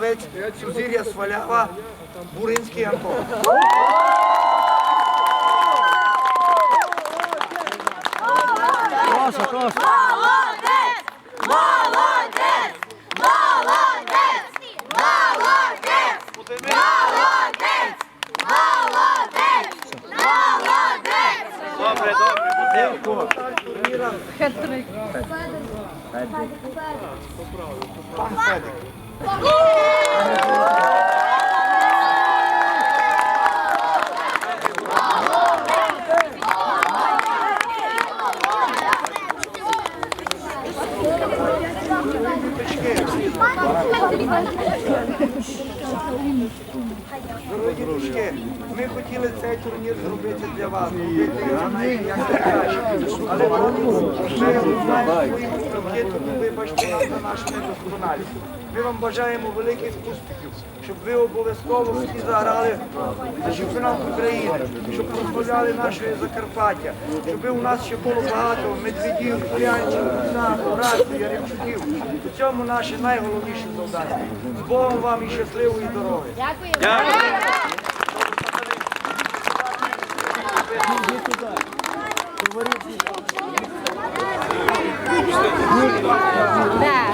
Гавець, Сузір'я Свалява, Буринський Антон. Прошу, прошу. Молодець! Молодець! Молодець! Молодець! Молодець! Молодець! Молодець! Добре, добре, будемо. Пан Федик. Дорогі дружки, ми хотіли цей турнір зробити для вас. Але ми свої тому вибачте за нашу недосконалість. Ми вам бажаємо великих успіхів, щоб ви обов'язково всі заграли за чемпіонат України, щоб прославляли наше Закарпаття, щоб у нас ще було багато медведів, Кузнаку, Рацію, Яремчуків. У цьому наше найголовніше завдання. З Богом вам і щасливої дороги. 对。